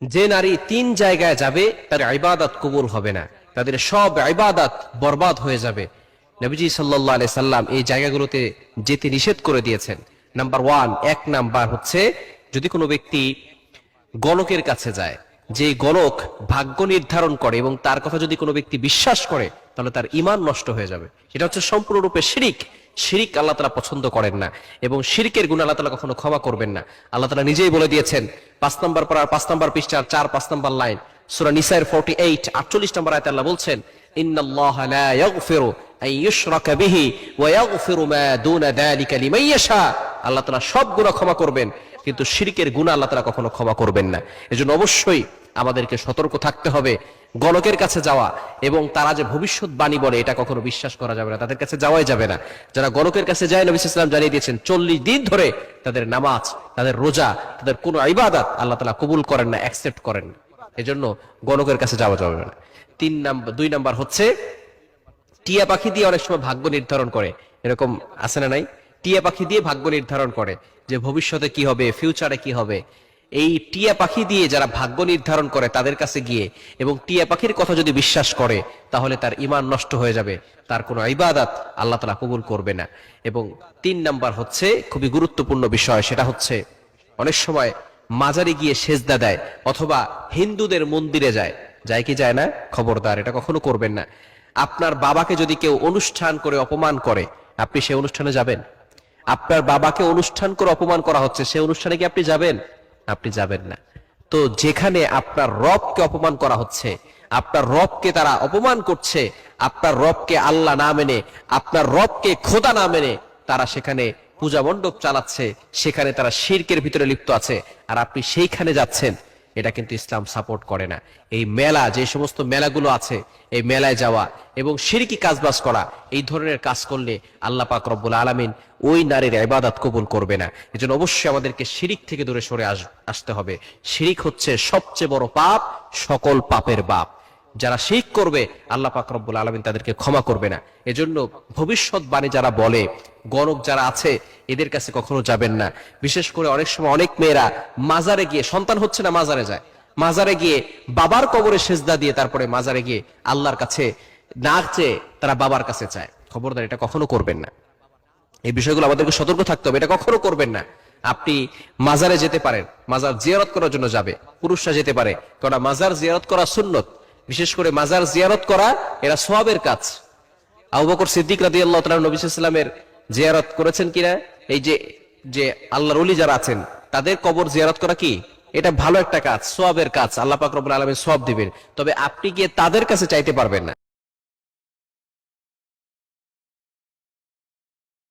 যে নারী তিন জায়গায় যাবে, তার ইবাদত কবুল হবে না। তাদের সব ইবাদত বরবাদ হয়ে যাবে। নবীজি সাল্লাহ আলি সাল্লাম এই জায়গাগুলোতে যেতে নিষেধ করে দিয়েছেন। নাম্বার ওয়ান, এক নাম্বার হচ্ছে, যদি কোনো ব্যক্তি গণকের কাছে যায় যে গণক ভাগ্য নির্ধারণ করে এবং তার কথা যদি কোনো ব্যক্তি বিশ্বাস করে, তাহলে তার ইমান নষ্ট হয়ে যাবে। এটা হচ্ছে সম্পূর্ণরূপে শিরিক। শিরিক আল্লাহ তালা পছন্দ করেন না এবং শিরিকের গুণ আল্লাহ তালা কখনো ক্ষমা করবেন না। আল্লাহ তালা নিজেই বলে দিয়েছেন, পাঁচ নম্বর পড়ার পাঁচ নম্বর পৃষ্ঠার চার, পাঁচ নম্বর লাইন, সুরা নিসাইর ফোর্টি এইট আটচল্লিশ নম্বর আয়তে আল্লাহ বলছেন, ইন্নাল্লাহ লা ইয়াগফিরু আন ইউশরাকা বিহি ওয়া ইয়াগফিরু মা দুনা যালিকা লিমান ইয়াশা। আল্লাহ সব গুনাহ ক্ষমা করবেন, কিন্তু শিরকের গুনাহ আল্লাহ তাআলা কখনো ক্ষমা করবেন না। এজন্য অবশ্যই আমাদেরকে সতর্ক থাকতে হবে গণকের কাছে যাওয়া এবং তারা যে ভবিষ্যৎবাণী বলে এটা কখনো বিশ্বাস করা যাবে না, তাদের কাছে যাওয়াই যাবে না। যারা গণকের কাছে যায়, নবী ইসলাম জানিয়ে দিয়েছেন, চল্লিশ দিন ধরে তাদের নামাজ, তাদের রোজা, তাদের কোনো ইবাদত আল্লাহ তালা কবুল করেন না অ্যাকসেপ্ট করেন না। এজন্য গণকের কাছে যাওয়া যাবে না। তিন নাম্বার দুই নাম্বার হচ্ছে, টিয়া পাখি দিয়ে অনেক সময় ভাগ্য নির্ধারণ করে। এরকম আছে না নাই? টিয়া পাখি দিয়ে ভাগ্য নির্ধারণ করে যে ভবিষ্যতে কি হবে ফিউচারে কি হবে। এই টিয়া পাখি দিয়ে যারা ভাগ্য নির্ধারণ করে তাদের কাছে গিয়ে এবং টিয়া পাখির কথা যদি বিশ্বাস করে, তাহলে তার ইমান নষ্ট হয়ে যাবে, তার কোনো ইবাদাত আল্লাহ তালা কবুল করবে না। এবং তিন নাম্বার হচ্ছে, খুবই গুরুত্বপূর্ণ বিষয়, সেটা হচ্ছে অনেক সময় মাজারে গিয়ে সেজদা দেয় অথবা হিন্দুদের মন্দিরে যায়। যায় কি যায় না? খবরদার, এটা কখনো করবেন না। আপনার বাবাকে যদি কেউ অনুষ্ঠান করে অপমান করে, আপনি সে অনুষ্ঠানে যাবেন? আপনার বাবাকে অনুষ্ঠান করে অপমান করা হচ্ছে, সে অনুষ্ঠানে কি আপনি যাবেন? আপনি যাবেন না। তো যেখানে আপনার রবকে অপমান করা হচ্ছে, আপনার রবকে তারা অপমান করছে, আপনার রবকে আল্লাহ না মেনে, আপনার রবকে খোদা না মেনে, তারা সেখানে পূজা মণ্ডপ চালাচ্ছে, সেখানে তারা শিরকের ভিতরে লিপ্ত আছে। আর আপনি সেইখানে যাচ্ছেন এটা কিন্তু ইসলাম সাপোর্ট করে না। এই মেলা, যে সমস্ত মেলাগুলো আছে, এই মেলায় যাওয়া এবং সিরকি কাজবাজ করা, এই ধরনের কাজ করলে আল্লাহ পাক রব্বুল আলমিন ওই নারীর ইবাদত কবুল করবে না। এজন্য অবশ্যই আমাদেরকে শিরিক থেকে দূরে সরে আস- আসতে হবে। শিরিক হচ্ছে সবচেয়ে বড় পাপ সকল পাপের বাপ। যারা শিখ করবে, আল্লাহ পাক রব্বুল আলমিন তাদেরকে ক্ষমা করবে না। এজন্য ভবিষ্যৎবাণী যারা বলে, গণক যারা আছে, এদের কাছে কখনো যাবেন না। বিশেষ করে অনেক সময় অনেক মেয়েরা মাজারে গিয়ে, সন্তান হচ্ছে না মাজারে যায়। মাজারে গিয়ে বাবার কবরে সেজদা দিয়ে তারপরে মাজারে গিয়ে আল্লাহর কাছে না চেয়ে তারা বাবার কাছে চায়। খবরদার, এটা কখনো করবেন না। এই বিষয়গুলো আমাদেরকে সতর্ক থাকতে হবে, এটা কখনো করবেন না। আপনি মাজারে যেতে পারেন, মাজার জিয়ারত করার জন্য যাবে, পুরুষরা যেতে পারে কারণ মাজার জিয়ারত করা সুন্নত। বিশেষ করে মাজার জিয়ারত করা, এরা সবের কাজ। আবু সিদ্দিক রাদি আল্লাহ নবী ইসলামের জিয়ারত করেছেন কিনা? এই যে যে আল্লাহর অলি যারা আছেন, তাদের কবর জিয়ারত করা কি? এটা ভালো একটা কাজ সবের কাজ। আল্লাহ পাক রব্বুল সব দিবেন। তবে আপনি গিয়ে তাদের কাছে চাইতে পারবেন না।